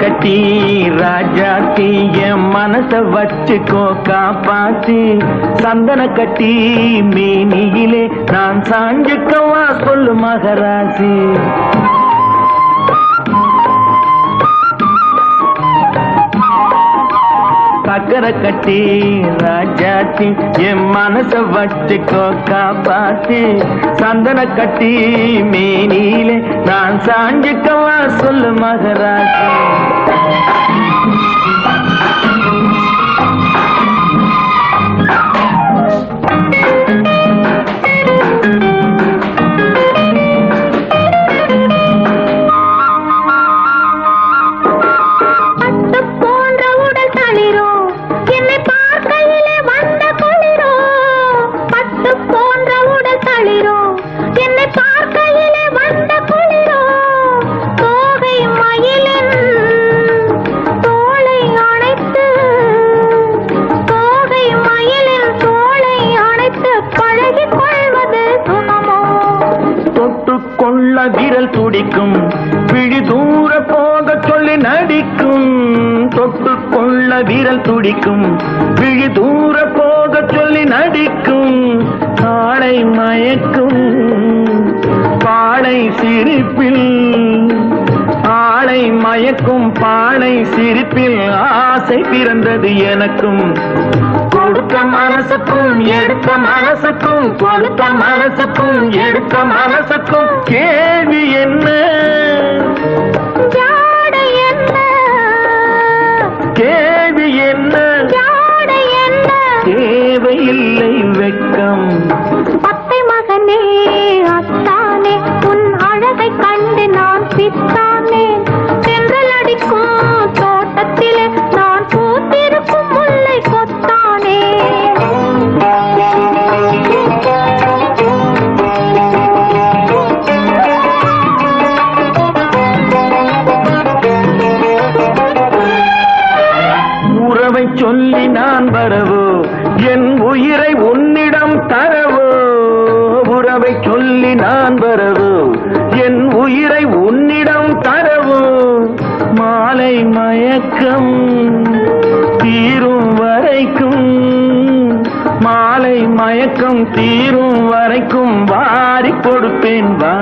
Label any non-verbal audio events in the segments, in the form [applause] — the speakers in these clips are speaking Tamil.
கட்டி ராஜாத்தி என் மனச வச்சுக்கோ காப்பாத்தி சந்தன கட்டி மேனியிலே நான் சாஞ்சுக்கவா சொல்லு மகராசி சக்கரை கட்டி ராஜாத்தி என் மனச வச்சுக்கோ காப்பாத்தி சந்தன கட்டி மேனியிலே நான் சாஞ்சுக்கவா சொல்லு மகராசி போட்டுக்கொள்ள விரல் துடிக்கும். பிழி தூர போக சொல்லி நடிக்கும். தொட்டுக்கொள்ள விரல் துடிக்கும். பிழி தூர போக சொல்லி நடிக்கும். காளை மயக்கும். பாடை சிரிப்பில் ஆளை மயக்கும் பாளை சிரிப்பில் ஆசை பிறந்தது எனக்கும். கொடுத்த மனசுக்கும் எடுத்த மனசுக்கும் கொடுத்த மனசுக்கும் எடுத்த மனசுக்கும் கேள்வி என்ன? கேள்வி என்ன? தேவையில்லை வெட்கம். மயக்கம் தீரும் வரைக்கும் வாரி கொடுப்பேன் வா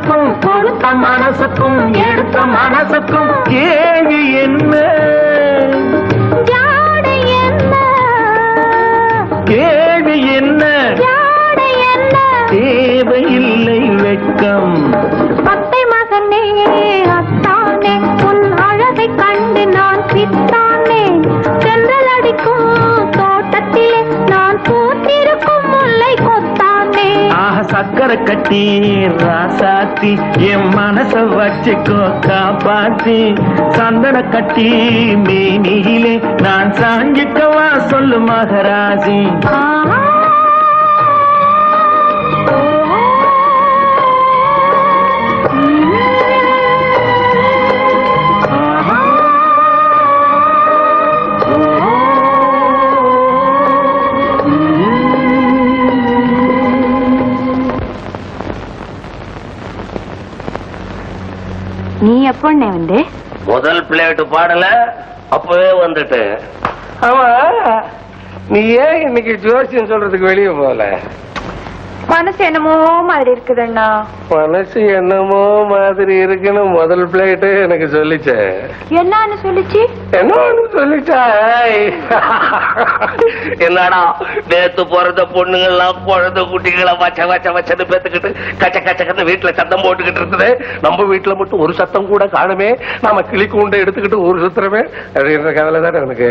மனசுக்கும் கொடுத்த மனசுக்கும் எடுத்த மனசுக்கும் கேள்வி என்ன? கேள்வி என்ன? தேவையில்லை வெட்கம். சக்கரை கட்டி ராசாத்தி என் மனச வச்சுக்கோ காப்பாத்தி. சந்தன கட்டி மேனியிலே நான் சாஞ்சிக்கவா சொல்லு மகராசி எப்பொண்ணே வந்து? முதல் பிளேட் பாடல அப்பவே வந்துட்டேன் ஆமா நீ ஏன் இன்னைக்கு ஜோசியம் சொல்றதுக்கு வெளியே போகல? மனசு என்னமோ மாதிரி இருக்குதுண்ணா. மனசு என்னமோ மாதிரி இருக்குன்னு முதல் பிளேட்டு எனக்கு சொல்லிச்சே. என்னன்னு சொல்லிச்சு? என்னன்னு சொல்லிச்சா. என்னடா நேத்து பிறந்த பொண்ணுங்கெல்லாம் குழந்தை குட்டிகளை வச்ச வச்ச வச்சன்னு பேத்துக்கிட்டு கச்ச கச்சக்கன்னு வீட்டுல சத்தம் போட்டுக்கிட்டு இருக்குது நம்ம வீட்டுல மட்டும் ஒரு சத்தம் கூட காணுமே. நாம கிளி கூண்டை எடுத்துக்கிட்டு ஊர் சுத்துறமே. அப்படின்ற கவலை தானே எனக்கு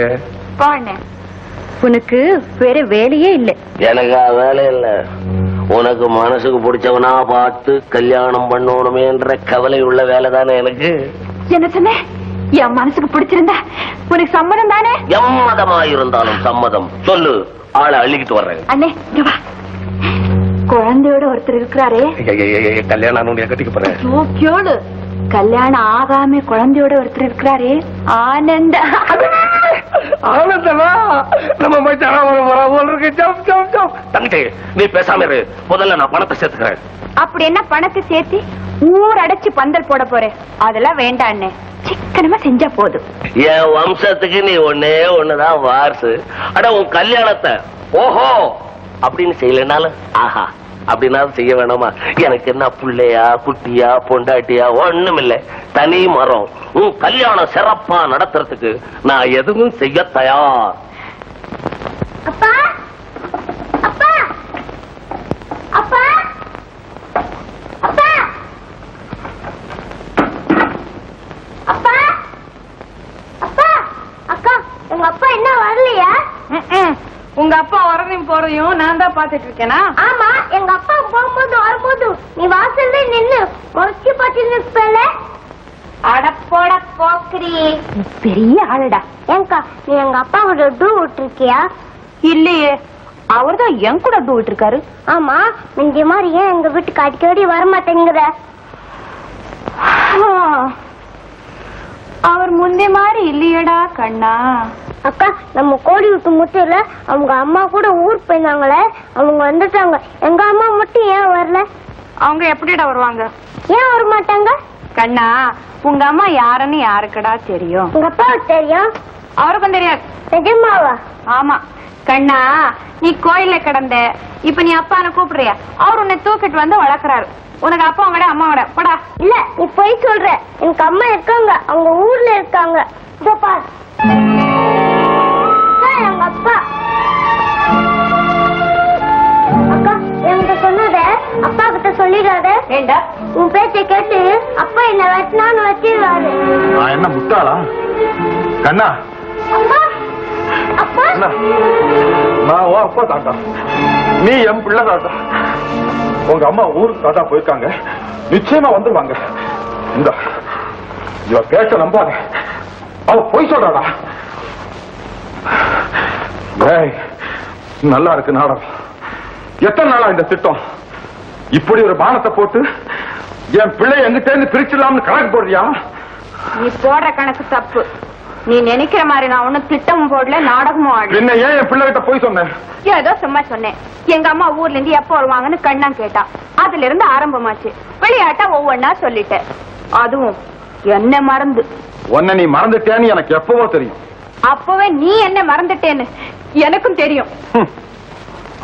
உனக்கு வேற வேலையே இல்லை. எனக்கு வேலை இல்ல. உனக்கு மனசுக்கு பிடிச்சவனா பார்த்து கல்யாணம் பண்ணணுமேன்ற கவலை உள்ள வேலை தானே எனக்கு? என்ன சொன்ன? என் மனசுக்கு பிடிச்சிருந்தா உனக்கு சம்மதம் தானே? எம்மதமா இருந்தாலும் சம்மதம். சொல்லு. ஆளை அள்ளிக்கிட்டு வர்றேன். அண்ணே இங்க வா. குழந்தையோட ஒருத்தர் இருக்கிறாரே. கல்யாணம் கட்டிக்க போறேன். சோக்கியோடு கல்யாணம் ஆகாம குழந்தையோட ஒருத்தர் இருக்கிறாரே. ஆனந்த. ஆனந்தமா? நம்ம மச்சான வர வர போல இருக்கு. ஜம் ஜம் ஜம். தங்கச்சி நீ பேசாம இரு. முதல்ல நான் பணத்தை சேர்த்துக்கிறேன். அப்படி என்ன பணத்தை சேர்த்து ஊர் அடைச்சு பந்தல் போட போறேன் அதெல்லாம் வேண்டாம் அண்ணே. சிக்கனமா செஞ்சா போதும். என் வம்சத்துக்கு நீ ஒன்னே ஒண்ணுதான் வாரிசு. அட உன் கல்யாணத்தை ஓஹோ! அப்படின்னு செய்யலனாலும் ஆஹா. அப்படின்னா செய்ய வேணாமா? எனக்கு என்ன புள்ளையா குட்டியா பொண்டாட்டியா ஒண்ணும் இல்லை தனி மரம். உன் கல்யாணம் சிறப்பா நடத்துறதுக்கு நான் எதுவும் செய்ய தயார். அப்பா அப்பா அப்பா அப்பா அப்பா அக்கா உங்க அப்பா என்ன வரலையா உங்க அப்பா வரதையும் போறதையும் நான் தான் பாத்துட்டு இருக்கேனா? ஆமா எங்க அப்பா போகும்போது வரும்போது நீ வாசல்ல நின்னு முறைச்சு பார்த்து நிற்பல அடப்போட போக்குறி பெரிய ஆளுடா. ஏங்கா நீ எங்க அப்பாவோட டூ விட்டுருக்கியா? இல்லையே அவர்தான் என் கூட டூட்டு இருக்காரு ஆமா முந்தைய மாதிரி ஏன் எங்க வீட்டுக்கு அடிக்கடி வர மாட்டேங்கிற அவர் முந்தைய மாதிரி இல்லையடா கண்ணா. அக்கா நம்ம கோடி விட்டு முட்டையில அவங்க அம்மா கூட ஊர் போயிருந்தாங்களே அவங்க வந்துட்டாங்க. எங்க அம்மா மட்டும் ஏன் வரல? அவங்க எப்படிடா வருவாங்க? ஏன் வர மாட்டாங்க கண்ணா உங்க அம்மா யாருன்னு யாருக்குடா தெரியும்? உங்க அப்பாவுக்கு தெரியும்? அவருக்கும் தெரியாது. நிஜமாவா? ஆமா. கண்ணா நீ கோயில்ல கிடந்த இப்ப நீ அப்பான கூப்பிடுறியா? அவர் உன்னை தூக்கிட்டு வந்து வளர்க்கறாரு. உனக்கு அப்பா விட அம்மா விட போடா. இல்ல நீ போய் சொல்ற. எனக்கு அம்மா இருக்காங்க அவங்க ஊர்ல இருக்காங்க. இதோ பார். சொல்லிடாத. ஏண்டா? உன் பேச்சை கேட்டு அப்பா என்ன வெட்டினான்னு வச்சிருவாரு. நான் என்ன முட்டாளா? கண்ணா. அப்பா? நான் உன் அப்பா தாத்தா நீ என் பிள்ளை தாத்தா உங்க அம்மா ஊருக்கு தாத்தா போயிருக்காங்க. நிச்சயமா வந்துருவாங்க. இந்த இவ பேச்ச நம்பாத. அவ போய் சொல்றாடா. நல்லா இருக்கு நாடகம். எத்தனை நாளா இந்த திட்டம்? இப்படி ஒரு பானத்தை போட்டு என் பிள்ளை எங்கிட்ட இருந்து பிரிச்சிடலாம்னு கணக்கு போடுறியா? நீ போடுற கணக்கு தப்பு. நீ நினைக்கிற மாதிரி நான் ஒண்ணும் திட்டமும் போடல நாடகமும் ஆடல. பின்ன ஏன் என் பிள்ளை கிட்ட போய் சொன்னேன் ஏதோ சும்மா சொன்னேன். எங்க அம்மா ஊர்ல இருந்து எப்ப வருவாங்கன்னு கண்ணா கேட்டா. அதுல இருந்து ஆரம்பமாச்சு. விளையாட்டா ஒவ்வொன்னா சொல்லிட்டேன். அதுவும் என்ன மறந்து. உன்னை நீ மறந்துட்டேன்னு எனக்கு எப்பவோ தெரியும். அப்பவே நீ என்ன மறந்துட்டேன்னு எனக்கும் தெரியும்.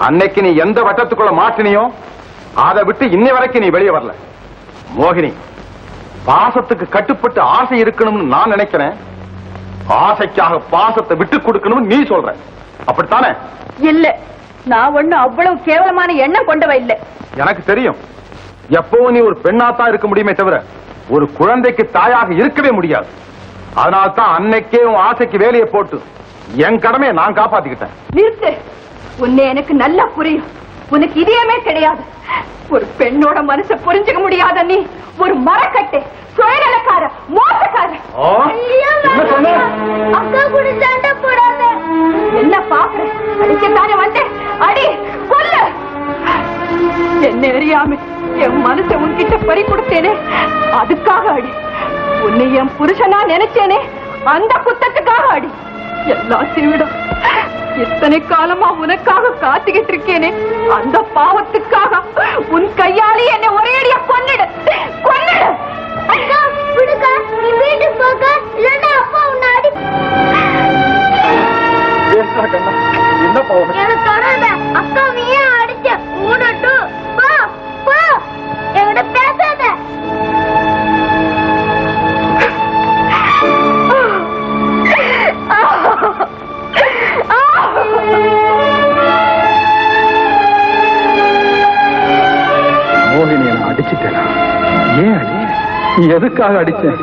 அன்னைக்கு நீ எந்த வட்டத்துக்குள்ள மாட்டினியோ அதை விட்டு இன்னை வரைக்கும் நீ வெளியே வரல. மோகினி பாசத்துக்கு கட்டுப்பட்டு ஆசை இருக்கணும்னு நான் நினைக்கிறேன். ஆசைக்காக பாசத்தை விட்டு கொடுக்கணும்னு நீ சொல்ற. அப்படித்தானே? இல்ல. நான் ஒண்ணும் அவ்வளவு கேவலமான எண்ணம் கொண்டவ இல்ல. எனக்கு தெரியும். எப்பவும் நீ ஒரு பெண்ணாத்தான் இருக்க முடியுமே தவிர ஒரு குழந்தைக்கு தாயாக இருக்கவே முடியாது. அதனால தான் அன்னைக்கே உன் ஆசைக்கு வேலையை போட்டு என் கடமையை நான் காப்பாத்திக்கிட்டேன். நிறுத்து. உன்னை எனக்கு நல்லா புரியும். உனக்கு இதயமே கிடையாது ஒரு பெண்ணோட மனசை புரிஞ்சுக்க முடியாத நீ ஒரு மரக்கட்டை சுயநலக்கார மோசக்கார. என்ன சொன்ன? அக்கா கூட சண்டை போடாத. என்ன பாக்குற? அடிக்கத்தானே வந்தேன். அடி கொல்லு என்ன அறியாம என் மனசை உன்கிட்ட பறி கொடுத்தேனே. அதுக்காக அடி. உன்னை என் புருஷனா நினைச்சேனே. அந்த குத்தத்துக்காக அடி. எல்லாத்தையும் விட. இத்தனை காலமா உனக்காக காத்துக்கிட்டு இருக்கேனே அந்த பாவத்துக்காக உன் கையாலே என்னை ஒரே அடியா கொன்னிடு கொன்னிடு அக்கா விடுக்கா நீ வீட்டுக்கு போக இல்லன்னா அப்பா உன்னை அடி பேசுடா கண்ணா என்ன போகும் எதுக்காக அடிச்சேன்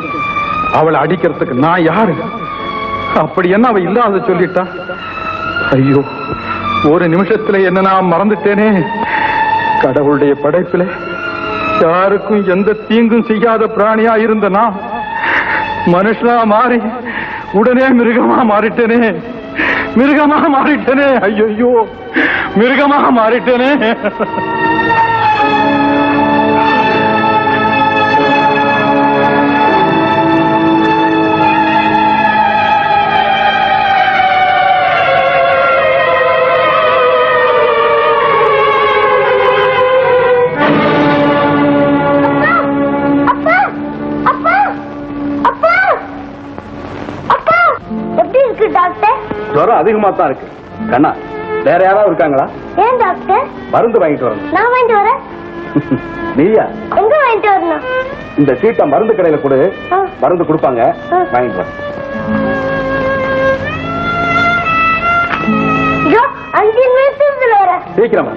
அவளை அடிக்கிறதுக்கு நான் யாரு? அப்படி என்ன அவ இல்லாத சொல்லிட்டா? ஐயோ ஒரு நிமிஷத்துல என்ன நான் மறந்துட்டேனே. கடவுளுடைய படைப்பில யாருக்கும் எந்த தீங்கும் செய்யாத பிராணியா இருந்த நான். மனுஷனா மாறி உடனே மிருகமா மாறிட்டேனே. மிருகமா மாறிட்டேனே. ஐயோ மிருகமா மாறிட்டேனே. ஜுரம் அதிகமா தான் இருக்கு. கண்ணா வேற யாராவது இருக்காங்களா? ஏன் டாக்டர்? மருந்து வாங்கிட்டு வரணும். நான் வாங்கிட்டு வரேன். [laughs] நீயா? எங்க வாங்கிட்டு வரணும்? இந்த சீட்டை மருந்து கடையில கொடு. மருந்து கொடுப்பாங்க. வாங்கிட்டு வர சீக்கிரமா.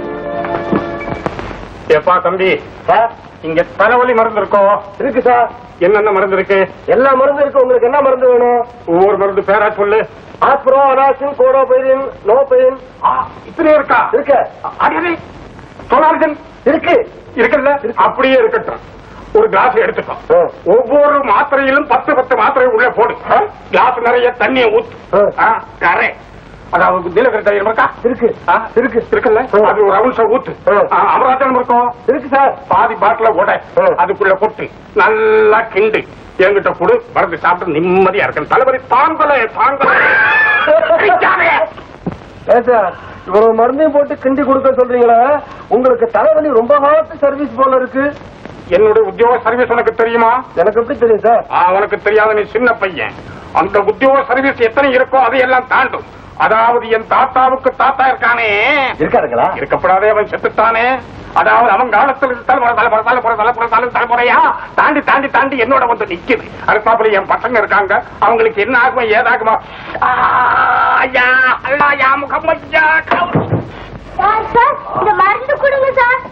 தம்பி சார் இங்க தலைவலி மருந்து இருக்கோ? இருக்கு சார். என்னென்ன மருந்து இருக்கு? எல்லா மருந்து இருக்கு. உங்களுக்கு என்ன மருந்து வேணும்? ஒவ்வொரு மருந்து பேரா சொல்லு. ஆஸ்பிரோ அனாசின் கோடோபைரின் நோபைரின் ஆ, இத்தனை இருக்கா? இருக்கு. அடே சொல்லார்ஜன் இருக்கு. இருக்குல்ல? அப்படியே இருக்கட்டும். ஒரு கிளாஸ் எடுத்துக்கோ. ஆ. ஒவ்வொரு மாத்திரையிலும் பத்து பத்து மாத்திரை உள்ள போடு. கிளாஸ் நிறைய தண்ணியை ஊத்து. கரை. அதாவது திலகரி தைரியம் இருக்கா? இருக்கு. இருக்கு. இருக்குல்ல. அது ஒரு அவுன்சம் ஊத்து. ஆ. ஆ, அமராஜன் இருக்கும். இருக்கு சார். பாதி பாட்டில உட. அதுக்குள்ள கொட்டு. நல்லா கிண்டு. என்கிட்ட கொடு மருந்து சாப்பிட்டு நிம்மதியா தாங்கல தாங்கல. ஏன் சார் இவ்வளவு மருந்தையும் போட்டு கிண்டி கொடுக்க சொல்றீங்களா? உங்களுக்கு தலைவலி ரொம்ப காலத்து சர்வீஸ் போல இருக்கு. என்னுடைய உத்தியோக சர்வீஸ் உனக்கு தெரியுமா? எனக்கு எப்படி தெரியும் சார்? உனக்கு தெரியாத நீ சின்ன பையன். அந்த உத்தியோக சர்வீஸ் எத்தனை இருக்கோ அதையெல்லாம் தாண்டும். அதாவது என் தாத்தாவுக்கு தாத்தா இருக்கானே. இருக்காருங்களா? இருக்கப்படாதே அவன் செத்துட்டானே. அதாவது அவன் காலத்தில் தலைமுறை தலைமுறை தலைமுறை தலைமுறை தலை தலைமுறையா? தாண்டி தாண்டி தாண்டி என்னோட வந்து நிக்குது. அடுத்தாப்புல என் பசங்க இருக்காங்க. அவங்களுக்கு என்ன ஆகுமா ஏதாகுமா. ஐயா அல்லா யா முகம் ஐயா. சார் சார் இந்த மருந்து கொடுங்க சார்.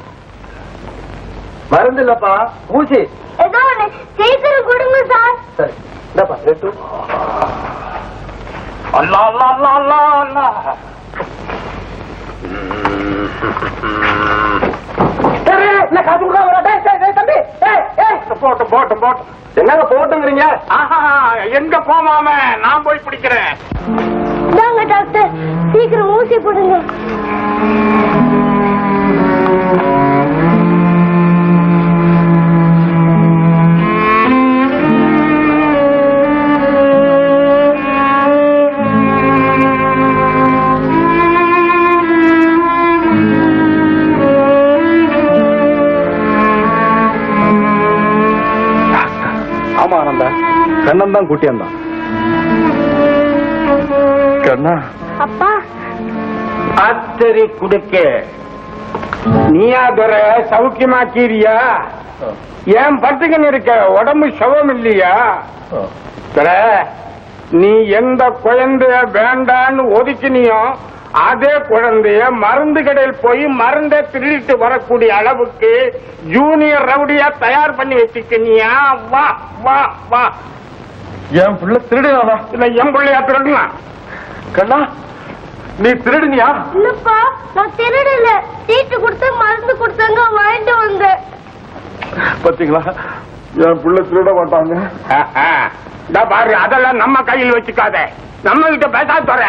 மருந்து இல்லப்பா ஊசி. ஏதோ ஒண்ணு சீக்கிரம் கொடுங்க சார். சரி இந்தாப்பா எடுத்து அல்லா அல்லா அல்லா அல்லா அல்லா போட்டும் போட்டும் போட்டும் என்னங்க போட்டுங்கிறீங்க? ஆஹா எங்க போமாம நான் போய் பிடிக்கிறேன். டாக்டர். சீக்கிரம் ஊசி போடுங்க. தான் கூட்டியாந்தான் கண்ணா. அப்பா. அத்தரி குடுக்க. நீயா துரை சௌக்கியமா கீரியா? ஏன் பட்டுக்குன்னு இருக்க? உடம்பு சுகம் இல்லையா? துரை நீ எந்த குழந்தைய வேண்டான்னு ஒதுக்கினியோ அதே குழந்தைய மருந்து கடையில் போய் மருந்தை திருடிட்டு வரக்கூடிய அளவுக்கு ஜூனியர் ரவுடியா தயார் பண்ணி வச்சுக்கினியா? வா வா வா. என் பிள்ளை திருடினானா இல்ல என் பிள்ளையா திருடலாம் கண்ணா நீ திருடினியா? இல்லப்பா நான் திருடல. சீட்டு கொடுத்து மருந்து கொடுத்தாங்க வாங்கிட்டு வந்தேன். பாத்தீங்களா? என் பிள்ளை திருட மாட்டாங்க. பாரு அதெல்லாம் நம்ம கையில் வச்சுக்காத. நம்ம கிட்ட பேசா தர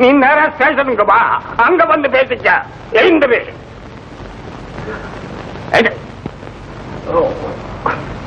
நீ நேரா ஸ்டேஷனுக்கு வா. அங்க வந்து பேசிக்க. எழுந்துரு.